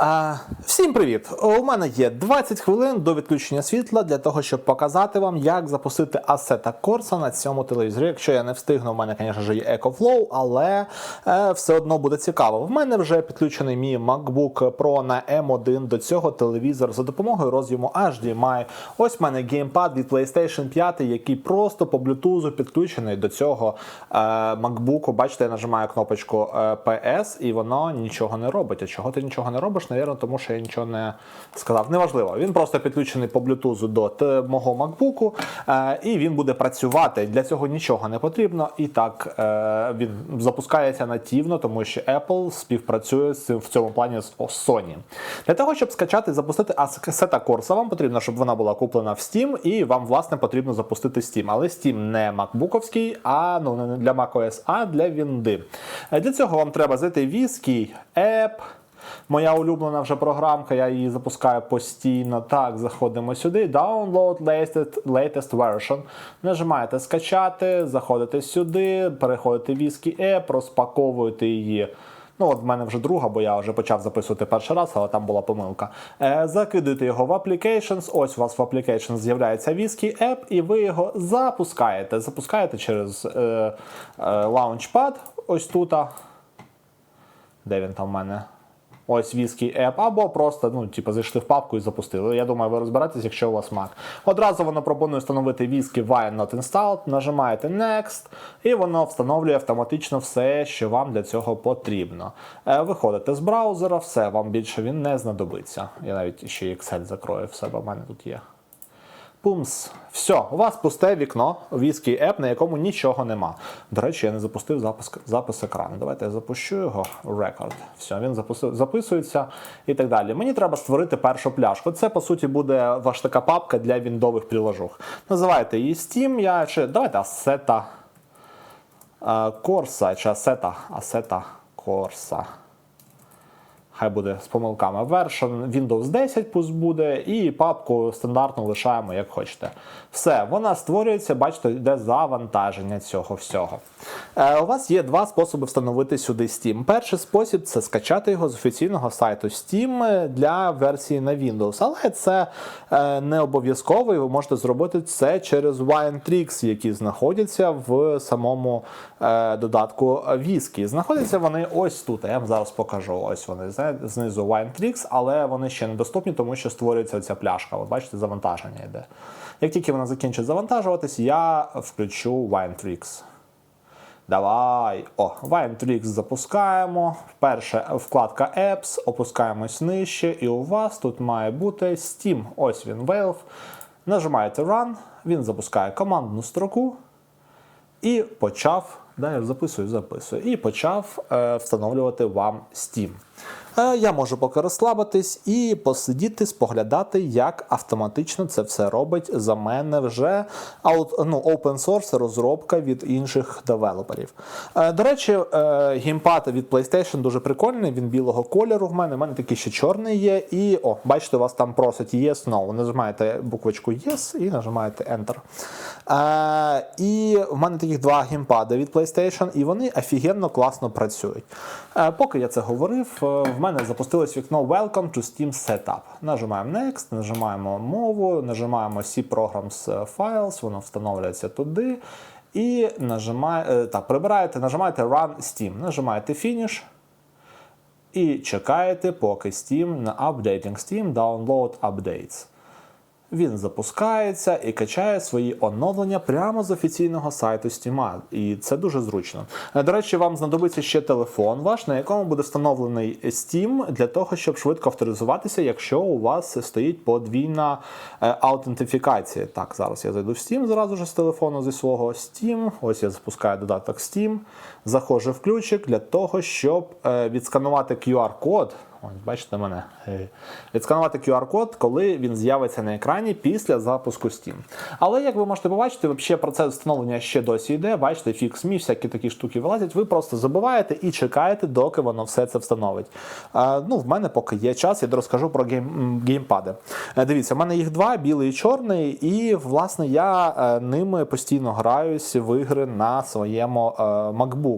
А, всім привіт! У мене є 20 хвилин до відключення світла для того, щоб показати вам, як запустити Assetto Corsa на цьому телевізорі. Якщо я не встигну, у мене, звісно є EcoFlow, але е, все одно буде цікаво. В мене вже підключений мій MacBook Pro на M1 до цього телевізора за допомогою роз'єму HDMI. Ось в мене геймпад від PlayStation 5, який просто по Bluetooth підключений до цього е, MacBook. Бачите, я нажимаю кнопочку е, PS і воно нічого не робить. А чого ти нічого не робиш? Навірно, тому що я нічого не сказав. Неважливо. Він просто підключений по Bluetooth до мого MacBook, е, і він буде працювати. Для цього нічого не потрібно. І так е, він запускається нативно, тому що Apple співпрацює в цьому плані з Sony. Для того, щоб скачати і запустити Assetto Corsa, вам потрібно, щоб вона була куплена в Steam, і вам, власне, потрібно запустити Steam. Але Steam не MacBookівський, а ну не для macOS, а для Вінди. Е, Для цього вам треба зайти в Whisky, App. Моя улюблена вже програмка, я її запускаю постійно. Так, заходимо сюди. Download latest, latest version. Нажимаєте скачати, заходите сюди, переходите в Whisky App, розпаковуєте її. Ну, от в мене вже друга, бо я вже почав записувати перший раз, але там була помилка. Е, закидуєте його в Applications. Ось у вас в Applications з'являється Whisky App, і ви його запускаєте. Запускаєте через е, е, Launchpad, ось тут. Де він там в мене? Ось віскі App, або просто ну, типу, зайшли в папку і запустили. Я думаю, ви розберетесь, якщо у вас Mac. Одразу воно пропонує встановити віскі Wine Not Installed, нажимаєте Next, і воно встановлює автоматично все, що вам для цього потрібно. Е, Виходите з браузера, все, вам більше він не знадобиться. Я навіть ще Excel закрою в себе, в мене тут є. Пумс. Все, у вас пусте вікно, Whisky App, на якому нічого нема. До речі, я не запустив запис, запис екрану. Давайте я запущу його. Record. Все, він запису, записується і так далі. Мені треба створити першу пляшку. Це, по суті, буде ваша така папка для віндових приложух. Називайте її Steam. Я чи давайте е, Corsa чи Assetto, Assetto Corsa. Хай буде з помилками version, Windows 10 пусть буде, і папку стандартну лишаємо, як хочете. Все, вона створюється, бачите, йде завантаження цього всього. Е, у вас є два способи встановити сюди Steam. Перший спосіб це скачати його з офіційного сайту Steam для версії на Windows. Але це е, не обов'язково, і ви можете зробити це через Winetricks, які знаходяться в самому е, додатку Whisky. Знаходяться вони ось тут. Я вам зараз покажу. Ось вони знизу Winetricks, але вони ще недоступні, тому що створюється ця пляшка. Ви бачите, завантаження йде. Як тільки вона закінчить завантажуватись, я включу Winetricks. Давай. О, Winetricks запускаємо. Перша вкладка Apps, опускаємось нижче, і у вас тут має бути Steam. Ось він, Valve. Нажимаєте Run, він запускає командну строку і почав. Да, я записую, записую. І почав е, встановлювати вам Steam. Е, я можу поки розслабитись і посидіти, споглядати, як автоматично це все робить за мене вже ну, open source розробка від інших девелоперів. Е, до речі, е, геймпад від PlayStation дуже прикольний, він білого кольору в мене. У мене такий ще чорний є. І о, бачите, вас там просить Yes, No. Нажимаєте буквочку Yes і нажимаєте Enter. І в мене таких два геймпади від PlayStation, і вони офігенно класно працюють. Поки я це говорив, в мене запустилось вікно Welcome to Steam Setup. Нажимаємо Next, нажимаємо мову, нажимаємо C Programs Files, воно встановлюється туди. І нажимає, е, так, прибираєте, нажимаєте Run Steam, нажимаєте Finish. І чекаєте, поки Steam на Updating Steam Download Updates. Він запускається і качає свої оновлення прямо з офіційного сайту Steam. І це дуже зручно. Е, До речі, вам знадобиться ще телефон ваш, на якому буде встановлений Steam для того, щоб швидко авторизуватися, якщо у вас стоїть подвійна е, аутентифікація. Так, зараз я зайду в Steam зразу ж з телефону зі свого Steam. Ось я запускаю додаток Steam, заходжу в ключик для того, щоб е, відсканувати QR-код. Ось, бачите мене. Е, Відсканувати QR-код, коли він з'явиться на екрані після запуску Steam. Але як ви можете побачити, взагалі процес встановлення ще досі йде. Бачите, фікс-мі, всякі такі штуки вилазять. Ви просто забуваєте і чекаєте, доки воно все це встановить. А, ну, в мене поки є час, я розкажу про гейм, геймпади. Е, Дивіться, в мене їх два: білий і чорний, і власне я е, ними постійно граюсь в ігри на своєму е, MacBook.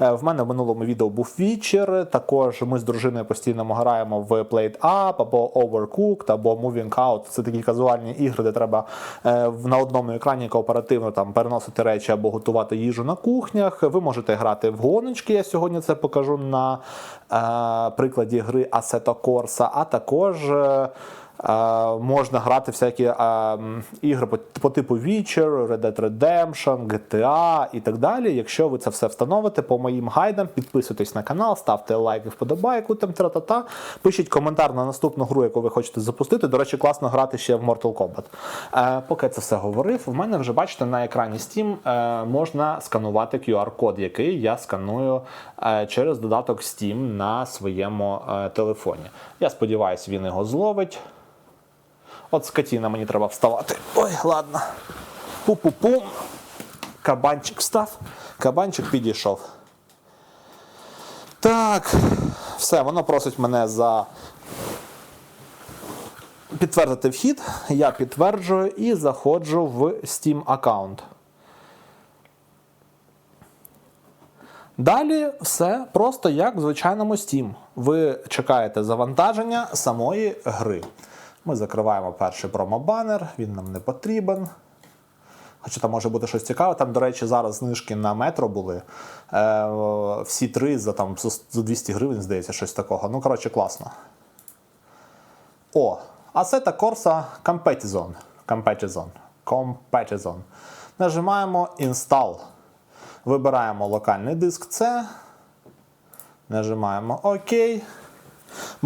Е, В мене в минулому відео був вічер. Також ми з дружиною постійно постійно граємо в Played Up або Overcooked, або Moving Out. Це такі казуальні ігри, де треба е, на одному екрані кооперативно там переносити речі або готувати їжу на кухнях. Ви можете грати в гоночки. Я сьогодні це покажу на е, прикладі гри Assetto Corsa, а також. Можна грати всякі ігри по, типу Witcher, Red Dead Redemption, GTA і так далі. Якщо ви це все встановите по моїм гайдам, підписуйтесь на канал, ставте лайк і вподобайку, там тра-та-та. Пишіть коментар на наступну гру, яку ви хочете запустити. До речі, класно грати ще в Mortal Kombat. Е, поки це все говорив, в мене вже бачите на екрані Steam е, можна сканувати QR-код, який я сканую е, через додаток Steam на своєму телефоні. Я сподіваюся, він його зловить. От скотіна мені треба вставати. Ой, ладно. Пу-пу-пум. Кабанчик встав, кабанчик підійшов. Так, все, воно просить мене за підтвердити вхід. Я підтверджую і заходжу в Steam аккаунт. Далі все просто як в звичайному Steam. Ви чекаєте завантаження самої гри. Ми закриваємо перший промо-банер, він нам не потрібен. Хоча там може бути щось цікаве. Там, до речі, зараз знижки на метро були. Е, всі три за, там, за 200 гривень, здається, щось такого. Ну, коротше, класно. О, Assetto Corsa Competition. Competition. Competition. Нажимаємо Install. Вибираємо локальний диск C. Нажимаємо ОК.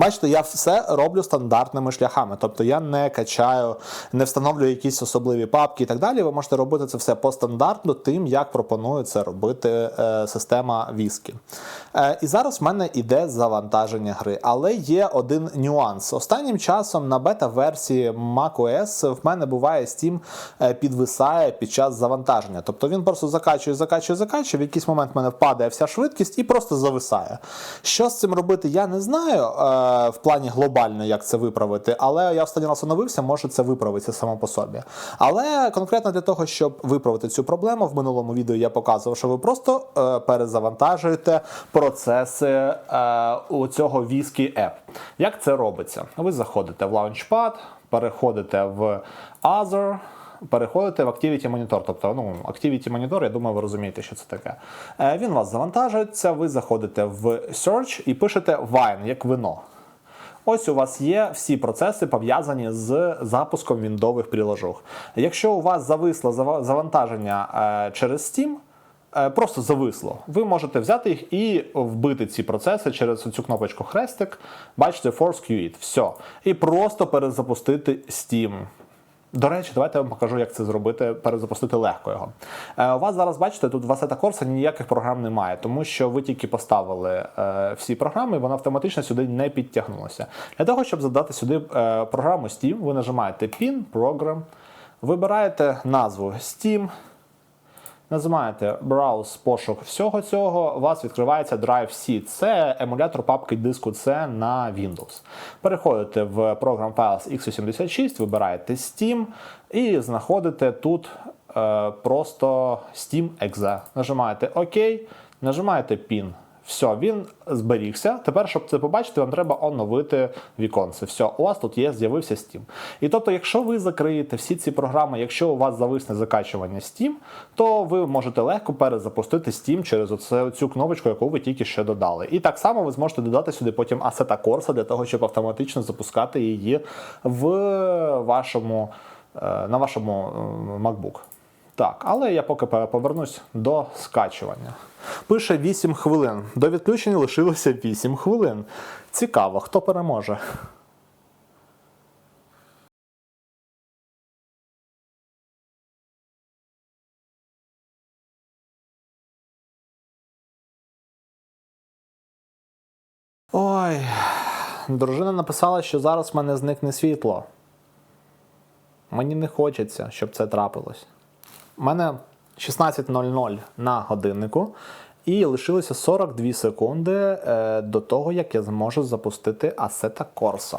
Бачите, я все роблю стандартними шляхами. Тобто я не качаю, не встановлюю якісь особливі папки і так далі. Ви можете робити це все по стандарту, тим, як пропонує це робити е, система Віскі. Е, і зараз в мене йде завантаження гри. Але є один нюанс. Останнім часом на бета-версії macOS в мене буває Steam е, підвисає під час завантаження. Тобто він просто закачує, закачує, закачує. В якийсь момент в мене впадає вся швидкість і просто зависає. Що з цим робити, я не знаю в плані глобально, як це виправити, але я останній раз оновився, може це виправиться само по собі. Але конкретно для того, щоб виправити цю проблему, в минулому відео я показував, що ви просто е, перезавантажуєте процеси е, у цього Whisky App. Як це робиться? Ви заходите в Launchpad, переходите в Other, переходите в Activity Monitor. Тобто, ну, Activity Monitor, я думаю, ви розумієте, що це таке. Е, Він вас завантажується, ви заходите в Search і пишете Wine, як вино. Ось у вас є всі процеси пов'язані з запуском віндових приложух. Якщо у вас зависло зава- завантаження е, через Steam, е, просто зависло, ви можете взяти їх і вбити ці процеси через цю кнопочку хрестик. Бачите, Force Quit. Все. І просто перезапустити Steam. До речі, давайте я вам покажу, як це зробити, перезапустити легко його. Е, у вас зараз, бачите, тут в Assetto Corsa ніяких програм немає, тому що ви тільки поставили е, всі програми, і вона автоматично сюди не підтягнулася. Для того, щоб задати сюди е, програму Steam, ви нажимаєте Pin Program, вибираєте назву Steam. Нажимаєте Browse пошук всього цього, у вас відкривається Drive C. Це емулятор папки диску C на Windows. Переходите в Program Files x86, вибираєте Steam і знаходите тут е, просто Steam.exe. Нажимаєте ОК, нажимаєте Pin. Все, він зберігся. Тепер, щоб це побачити, вам треба оновити віконце. Все, у вас тут є, з'явився Steam. І тобто, якщо ви закриєте всі ці програми, якщо у вас зависне закачування Steam, то ви можете легко перезапустити Steam через цю кнопочку, яку ви тільки що додали. І так само ви зможете додати сюди потім Assetto Corsa для того, щоб автоматично запускати її в вашому, е, на вашому е, MacBook. Так, але я поки повернусь до скачування. Пише 8 хвилин. До відключення лишилося 8 хвилин. Цікаво, хто переможе. Ой, дружина написала, що зараз в мене зникне світло. Мені не хочеться, щоб це трапилось. У мене 16.00 на годиннику, і лишилося 42 секунди е, до того, як я зможу запустити Corsa.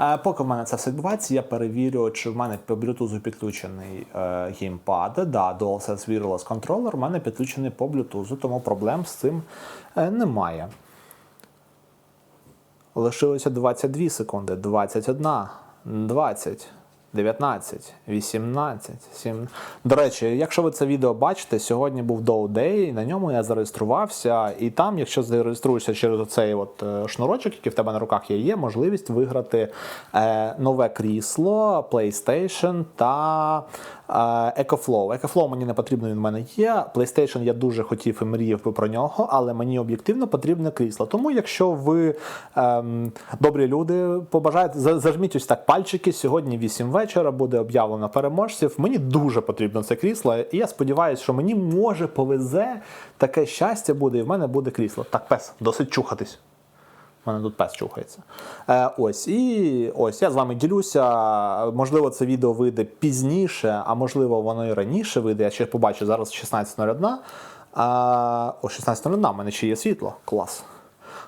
Е, поки в мене це все відбувається, я перевірю, чи в мене по Bluetooth підключений е, геймпад. Да, DualSense Wireless Controller в мене підключений по Bluetooth, тому проблем з цим е, немає. Лишилося 22 секунди, 21, 20, 19, 18, 7. До речі, якщо ви це відео бачите, сьогодні був Доудей, і на ньому я зареєструвався, і там, якщо зареєструєшся через цей от е, шнурочок, який в тебе на руках є, є можливість виграти е, нове крісло, PlayStation та EcoFlow. EcoFlow мені не потрібно, він в мене є. PlayStation я дуже хотів і мріяв би про нього, але мені об'єктивно потрібне крісло. Тому, якщо ви ем, добрі люди, побажаєте, зажміть ось так пальчики. Сьогодні 8 вечора буде об'явлено переможців. Мені дуже потрібно це крісло, і я сподіваюся, що мені може повезе таке щастя буде, і в мене буде крісло. Так, пес, досить чухатись. У мене тут пес чухається. Е, ось, і ось я з вами ділюся. Можливо, це відео вийде пізніше, а можливо, воно і раніше вийде. Я ще побачу зараз 16.01. А, о, 16.01, в мене ще є світло. Клас.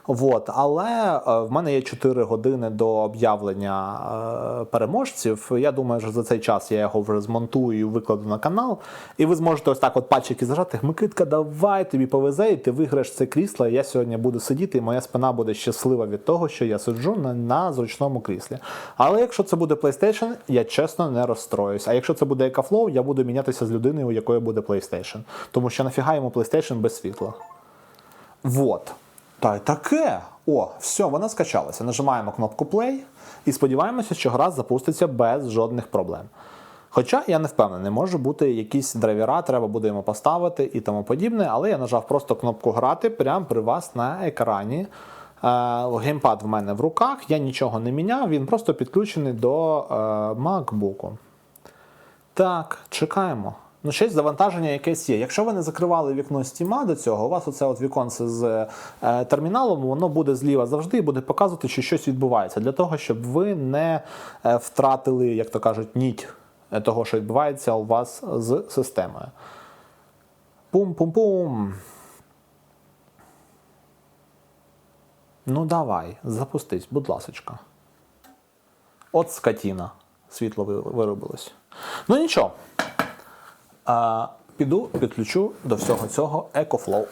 Вот. Але е, в мене є 4 години до об'явлення е, переможців. Я думаю, що за цей час я його вже змонтую і викладу на канал. І ви зможете ось так от пальчики зажати. Микитка, давай тобі повезе, і ти виграєш це крісло. І я сьогодні буду сидіти, і моя спина буде щаслива від того, що я сиджу на, на зручному кріслі. Але якщо це буде PlayStation, я чесно не розстроюсь. А якщо це буде EcoFlow, я буду мінятися з людиною, у якої буде PlayStation. Тому що нафіга йому PlayStation без світла. Вот. Та й таке. О, все, вона скачалася. Нажимаємо кнопку Play і сподіваємося, що гра запуститься без жодних проблем. Хоча я не впевнений, може бути якісь драйвера, треба буде йому поставити і тому подібне, але я нажав просто кнопку грати прямо при вас на екрані. Е, Геймпад в мене в руках, я нічого не міняв, він просто підключений до е, MacBook. Так, чекаємо. Ну, щось завантаження якесь є. Якщо ви не закривали вікно Steam до цього, у вас оце от віконце з е, терміналом, воно буде зліва завжди і буде показувати, що щось відбувається. Для того, щоб ви не е, втратили, як то кажуть, ніть е, того, що відбувається у вас з системою. Пум-пум-пум. Ну давай, запустись, будь ласочка. От скотіна. Світло виробилось. Ну нічого. Піду підключу до всього цього EcoFlow.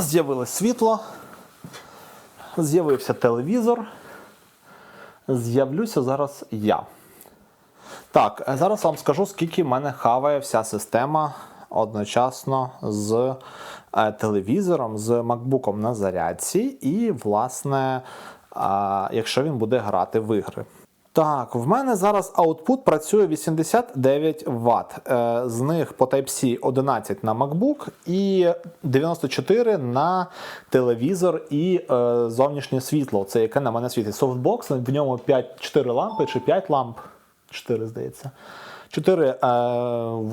З'явилось світло, з'явився телевізор. З'явлюся зараз я. Так, зараз вам скажу, скільки в мене хаває вся система одночасно з е, телевізором, з макбуком на зарядці, і, власне, якщо він буде грати в ігри. Так, в мене зараз аутпут працює 89 Вт. Е, З них по Type-C 11 на MacBook і 94 на телевізор і е, зовнішнє світло. Це яке на мене світить. Софтбокс, в ньому 5, 4 лампи чи 5 ламп. 4, здається. 4 е,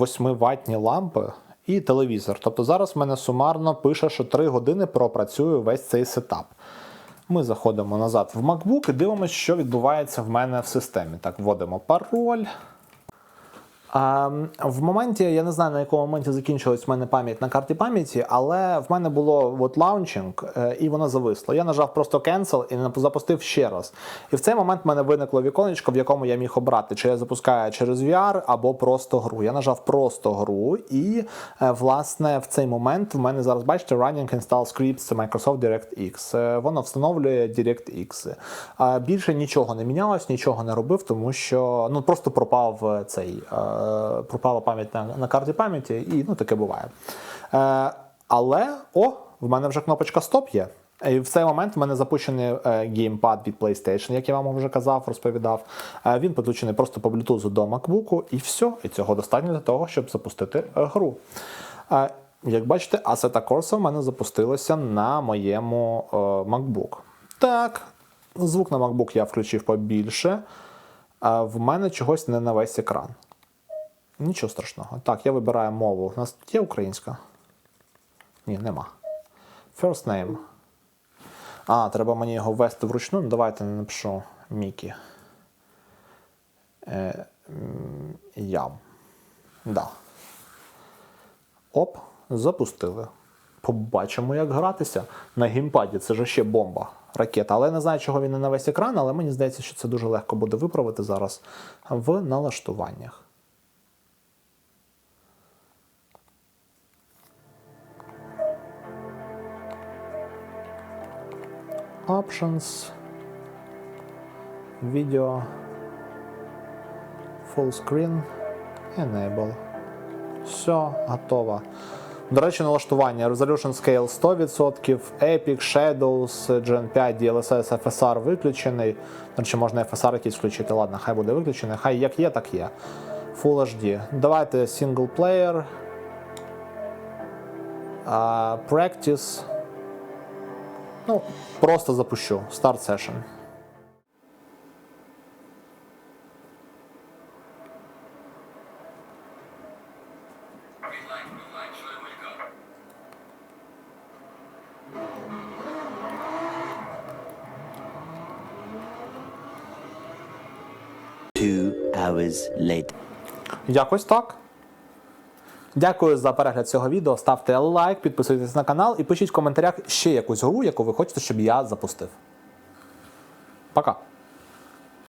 8 ватні лампи і телевізор. Тобто зараз в мене сумарно пише, що 3 години пропрацює весь цей сетап. Ми заходимо назад в MacBook і дивимося, що відбувається в мене в системі. Так, вводимо пароль. В моменті, я не знаю, на якому моменті закінчилась в мене пам'ять на карті пам'яті, але в мене було от лаунчинг, е, і воно зависло. Я нажав просто cancel і запустив ще раз. І в цей момент в мене виникло віконечко, в якому я міг обрати, чи я запускаю через VR або просто гру. Я нажав просто гру, і е, власне в цей момент в мене зараз бачите Running Install Scripts Microsoft DirectX. Е, Воно встановлює DirectX. Більше нічого не мінялось, нічого не робив, тому що ну просто пропав цей. Е, пропала пам'ять на, на карті пам'яті, і ну таке буває. Е, але о, в мене вже кнопочка Стоп є. І в цей момент в мене запущений е, геймпад від PlayStation, як я вам вже казав, розповідав. Він підключений просто по Bluetooth до MacBook, і все. І цього достатньо для того, щоб запустити гру. Як бачите, Assetto Corsa в мене запустилося на моєму MacBook. Так, звук на MacBook я включив побільше. В мене чогось не на весь екран. Нічого страшного. Так, я вибираю мову. У нас тут є українська? Ні, нема. First name. А, треба мені його ввести вручну. Ну, давайте напишу Мікі. Е, Ям. Да. Оп, запустили. Побачимо, як гратися на геймпаді. Це ж ще бомба. Ракета. Але я не знаю, чого він не на весь екран, але мені здається, що це дуже легко буде виправити зараз в налаштуваннях. Options. Video. Full screen. Enable. Все, готово. До речі, налаштування Resolution Scale 100%, Epic, Shadows, Gen 5, DLSS, FSR виключений. До речі, можна FSR якийсь включити. Ладно, хай буде виключений. Хай як є, так є. Full HD. Давайте single player. Practice. Ну, просто запущу. Start session. Two hours later. Якось так. Дякую за перегляд цього відео. Ставте лайк, підписуйтесь на канал і пишіть в коментарях ще якусь гру, яку ви хочете, щоб я запустив. Пока.